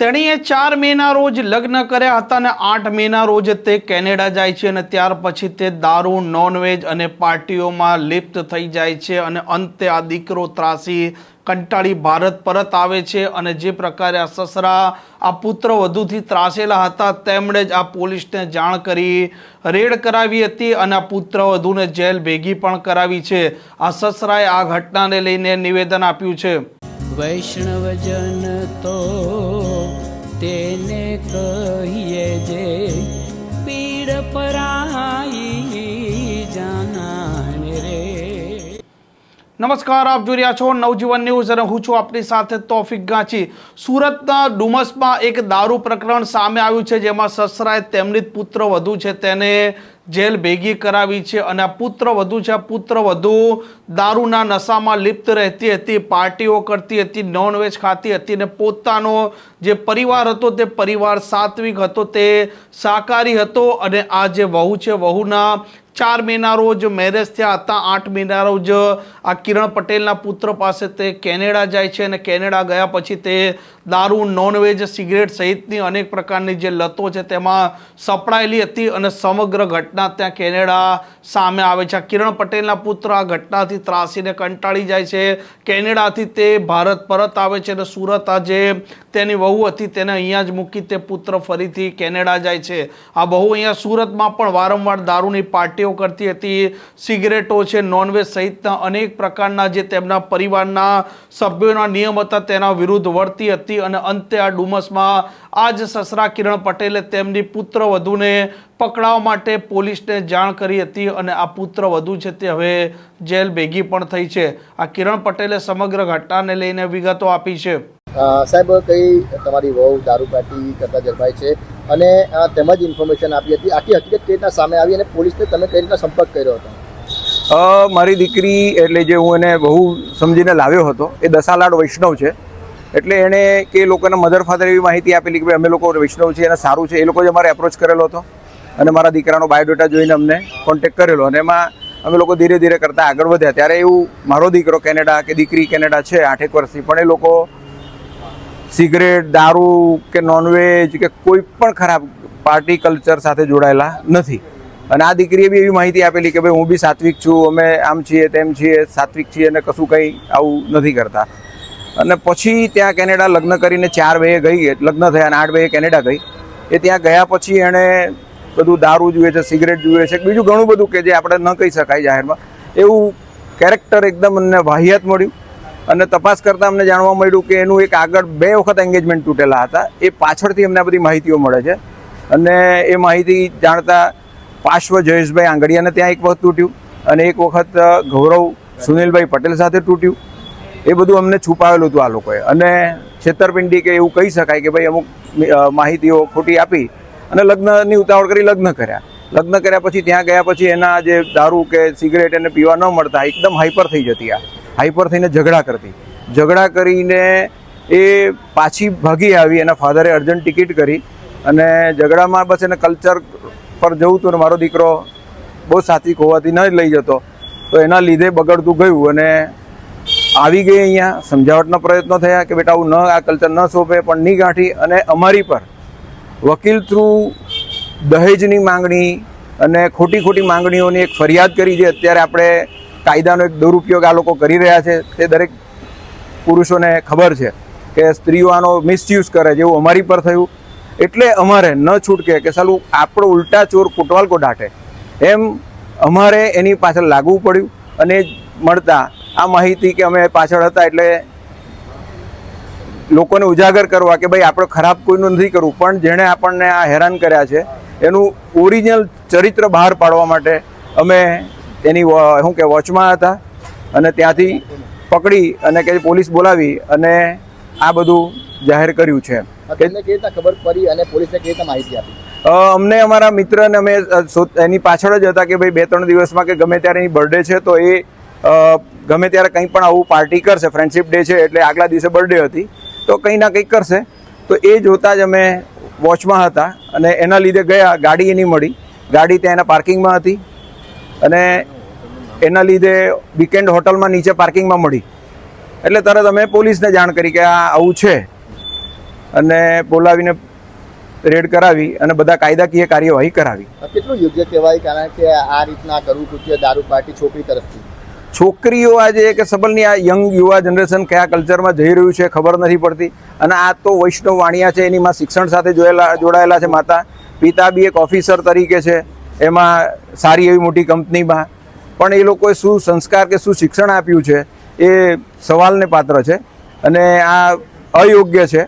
તેણીએ ચાર મેના રોજ લગ્ન કર્યા હતા અને આઠ મેના રોજ તે કેનેડા જાય છે અને ત્યાર પછી તે દારૂ નોનવેજ અને પાર્ટીઓમાં લિપ્ત થઈ જાય છે અને અંતે આ દીકરો ત્રાસી કંટાળી ભારત પરત આવે છે અને જે પ્રકારે આ સસરા, આ પુત્ર વધુથી ત્રાસેલા હતા તેમણે જ આ પોલીસને જાણ કરી, રેડ કરાવી હતી અને આ પુત્ર વધુને જેલ ભેગી પણ કરાવી છે. આ સસરાએ આ ઘટનાને લઈને નિવેદન આપ્યું છે. વૈષ્ણવજન તો તેને કહીએ જે પીડ પરાઈ જાનાને રે. નમસ્કાર, આપ જોઈ રહ્યા છો નવજીવન ન્યૂઝ અને હું છું આપની સાથે તોફિક ગાંચી. સુરતના ડુમસમાં એક દારૂ પ્રકરણ સામે આવ્યું છે, જેમાં સસરાએ તેમની પુત્ર વધુ છે. તેને જેલ ભેગી કરાવી છે અને આ પુત્ર વધુ છે, આ પુત્ર વધુ દારૂના નશામાં લિપ્ત રહેતી હતી, પાર્ટીઓ કરતી હતી, નોનવેજ ખાતી હતી અને પોતાનો જે પરિવાર હતો, તે પરિવાર સાત્વિક હતો, તે શાકાહારી હતો અને આ જે વહુ છે, વહુના ચાર મહિના રોજ મેરેજ થયા હતા, આઠ મહિના રોજ આ કિરણ પટેલના પુત્ર પાસે તે કેનેડા જાય છે અને કેનેડા ગયા પછી તે દારૂ, નોનવેજ, સિગરેટ સહિતની અનેક પ્રકારની જે લતો છે, તેમાં સપડાયેલી હતી અને સમગ્ર ઘટના ત્યાં કેનેડા સામે આવે છે. કિરણ પટેલના પુત્ર આ ઘટનાથી ત્રાસીને કંટાળી જાય છે. કેનેડાથી તે ભારત પરત આવે છે અને સુરત આ જે તેની વહુ હતી, તેને અહીંયા જ મૂકી તે પુત્ર ફરીથી કેનેડા જાય છે. આ બહુ અહીંયા સુરતમાં પણ વારંવાર દારૂની પાર્ટીઓ કરતી હતી. સિગરેટો છે, નોનવેજ સહિતના અનેક પ્રકારના જે તેમના પરિવારના સભ્યોના નિયમ હતા તેના વિરુદ્ધ વર્તી હતી અને અંતે આ ડુમસમાં આ જ સસરા કિરણ પટેલે તેમની પુત્ર વધુને પકડાવવા માટે પોલીસને જાણ કરી હતી અને આ પુત્ર વધુ છે તે હવે જેલ ભેગી પણ થઈ છે. આ કિરણ પટેલે સમગ્ર ઘટનાને લઈને વિગતો આપી છે. સાહેબ કઈ તમારી વહુ દારૂ પાર્ટી કરતા ઝડપાઈ છે અને તેમજ ઇન્ફોર્મેશન આપી હતી. આખી હકીકત કઈ રીતના સામે આવી અને પોલીસને તમે કઈ રીતના સંપર્ક કર્યો હતો? મારી દીકરી એટલે જે હું એને બહુ સમજીને લાવ્યો હતો એ દસાલાડ વૈષ્ણવ છે. એટલે એણે કે એ લોકોના મધર ફાધર એવી માહિતી આપેલી કે ભાઈ અમે લોકો વૈષ્ણવ છે અને સારું છે. એ લોકો જ અમારે એપ્રોચ કરેલો હતો. અને મારા દીકરાનો બાયોડેટા જોઈને અમને કોન્ટેક કરેલો. અને એમાં અમે લોકો ધીરે ધીરે કરતાં આગળ વધ્યા. ત્યારે એવું મારો દીકરો કેનેડા કે દીકરી કેનેડા છે આઠેક વર્ષથી, પણ એ લોકો સિગરેટ, દારૂ કે નોનવેજ કે કોઈ પણ ખરાબ પાર્ટી કલ્ચર સાથે જોડાયેલા નથી. અને આ દીકરીએ બી એવી માહિતી આપેલી કે ભાઈ, હું બી સાત્વિક છું, અમે આમ છીએ, તેમ છીએ, સાત્વિક છીએ અને કશું કંઈ આવું નથી કરતા. અને પછી ત્યાં કેનેડા લગ્ન કરીને ચાર બે ગઈ, લગ્ન થયા અને આઠ બે કેનેડા ગઈ. એ ત્યાં ગયા પછી એણે બધું દારૂ જુએ છે, સિગરેટ જુએ છે, બીજું ઘણું બધું કે જે આપણે ન કહી શકાય જાહેરમાં. એવું કેરેક્ટર એકદમ અમને વાહિયાત મળ્યું અને તપાસ કરતાં અમને જાણવા મળ્યું કે એનું એક આગળ બે વખત એન્ગેજમેન્ટ તૂટેલા હતા. એ પાછળથી અમને બધી માહિતીઓ મળે છે. અને એ માહિતી જાણતા પાર્શ્વ જયેશભાઈ આંગડિયાને ત્યાં એક વખત તૂટ્યું અને એક વખત ગૌરવ સુનિલભાઈ પટેલ સાથે તૂટ્યું. એ બધું અમને છુપાવેલું હતું આ લોકોએ. અને છેતરપિંડી કે એવું કહી શકાય કે ભાઈ અમુક માહિતીઓ ખોટી આપી અને લગ્નની ઉતાવળ કરી લગ્ન કર્યા. લગ્ન કર્યા પછી ત્યાં ગયા પછી એના જે દારૂ કે સિગરેટ એને પીવા ન મળતા એકદમ હાઈપર થઈ જતી આ. હાઈપર થઈને ઝઘડા કરતી. ઝઘડા કરીને એ પાછી ભાગી આવી, એના ફાધરે અર્જન્ટ ટિકિટ કરી અને ઝઘડામાં બસ એને કલ્ચર પર જવું હતું ને મારો દીકરો બહુ સાત્વિક હોવાથી ન લઈ જતો. તો એના લીધે બગડતું ગયું અને આવી ગઈ અહીંયા. સમજાવટના પ્રયત્નો થયા કે બેટા આવું ન, આ કલ્ચર ન સોંપે, પણ નહીં ગાંઠી અને અમારી પર વકીલ થ્રુ દહેજની માંગણી અને ખોટી ખોટી માંગણીઓની એક ફરિયાદ કરી જે અત્યારે આપણે કાયદાનો એક દુરુપયોગ આ લોકો કરી રહ્યા છે, તે દરેક પુરુષોને ખબર છે કે સ્ત્રીઓ આનો મિસયુઝ કરે જેવું અમારી પર થયું. એટલે અમારે ન છૂટકે કે સાલું આપણો ઉલટા ચોર કોટવાલકો ડાટે એમ અમારે એની પાછળ લાગવું પડ્યું અને મળતા આ માહિતી કે અમે પાછળ હતા એટલે લોકોને ઉજાગર કરવા કે ભાઈ આપણે ખરાબ કોઈનું નથી કરવું પણ જેણે આપણને આ હેરાન કર્યા છે એનું ઓરિજિનલ ચરિત્ર બહાર પાડવા માટે અમે એની શું કે વોચમાં હતા અને ત્યાંથી પકડી અને કે પોલીસ બોલાવી અને આ બધું જાહેર કર્યું છે. ખબર પડી અને પોલીસને રીતના માહિતી આપી? અમને અમારા મિત્રને અમે એની પાછળ જ હતા કે ભાઈ બે ત્રણ દિવસમાં કે ગમે ત્યારે એની બર્થડે છે તો એ ગમે ત્યારે કંઈ પણ આવું પાર્ટી કરશે ફ્રેન્ડશિપ ડે છે એટલે આગલા દિવસે બર્થડે હતી. તો કંઈ ના કંઈક કરશે. તો એ જોતાં જ અમે વોચમાં હતા અને એના લીધે ગયા, ગાડી એની મળી. ગાડી ત્યાં એના પાર્કિંગમાં હતી અને એના લીધે વીકેન્ડ હોટલમાં નીચે પાર્કિંગમાં મળી. એટલે તરત અમે પોલીસને જાણ કરી કે આ આવું છે. અને બોલાવીને રેડ કરાવી અને બધા કાયદાકીય કાર્યવાહી કરાવી. કેટલું યોગ્ય કહેવાય? કારણ કે આ રીતના કરવું કૃત્ય દારૂ પાર્ટી છોકરી તરફથી. છોકરીઓ આજે કે સબલની આ યંગ યુવા જનરેશન કયા કલ્ચરમાં જઈ રહ્યું છે ખબર નથી પડતી. અને આ તો વૈષ્ણવ વાણિયા છે, એની માં શિક્ષણ સાથે જોયેલા, જોડાયેલા છે માતા. પિતા બી એક ઓફિસર તરીકે છે, એમાં સારી એવી મોટી કંપનીમાં પણ એ લોકોએ શું સંસ્કાર કે શું શિક્ષણ આપ્યું છે એ સવાલને પાત્ર છે. અને આ અયોગ્ય છે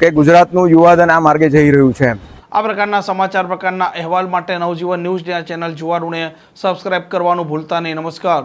કે ગુજરાતનું યુવાધન આ માર્ગે જઈ રહ્યું છે આ પ્રકારના સમાચાર, પ્રકારના અહેવાલ માટે નવજીવન ન્યૂઝની આ ચેનલ જોવાનું ને સબસ્ક્રાઇબ કરવાનું ભૂલતા નહીં. નમસ્કાર.